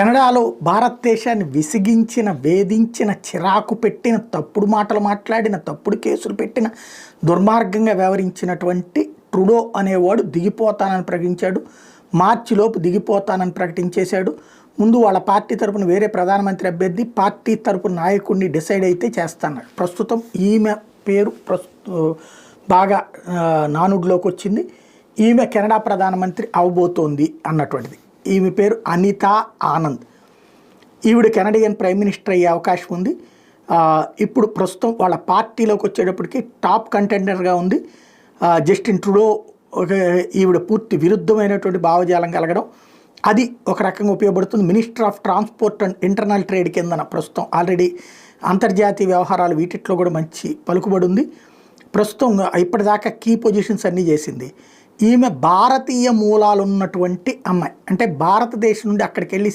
కెనడాలో భారతదేశాన్ని విసిగించిన వేధించిన చిరాకు పెట్టిన తప్పుడు మాటలు మాట్లాడిన తప్పుడు కేసులు పెట్టిన దుర్మార్గంగా వ్యవహరించినటువంటి ట్రుడో అనేవాడు దిగిపోతానని ప్రకటించాడు. మార్చిలోపు దిగిపోతానని ప్రకటించేశాడు. ముందు వాళ్ళ పార్టీ తరపున వేరే ప్రధానమంత్రి అభ్యర్థి పార్టీ తరపున నాయకుడిని డిసైడ్ అయితే చేస్తాను ప్రస్తుతం ఈమె పేరు బాగా నానుడిలోకి వచ్చింది. ఈమె కెనడా ప్రధానమంత్రి అవబోతోంది అన్నటువంటిది. ఈమె పేరు అనితా ఆనంద్. ఈవిడ కెనడియన్ ప్రైమ్ మినిస్టర్ అయ్యే అవకాశం ఉంది. ఇప్పుడు ప్రస్తుతం వాళ్ళ పార్టీలోకి వచ్చేటప్పటికి టాప్ కంటెండర్గా ఉంది. జస్టిన్ ట్రుడో ఒక ఈవిడ పూర్తి విరుద్ధమైనటువంటి భావజాలం కలగడం అది ఒక రకంగా ఉపయోగపడుతుంది. Minister of transport and internal trade కిందన ప్రస్తుతం ఆల్రెడీ అంతర్జాతీయ వ్యవహారాలు వీటిట్లో కూడా మంచి పలుకుబడి ఉంది. ప్రస్తుతం ఇప్పటిదాకా కీ పొజిషన్స్ అన్నీ చేసింది. ఈమె భారతీయ మూలాలు ఉన్నటువంటి అమ్మాయి. అంటే భారతదేశం నుండి అక్కడికి వెళ్ళి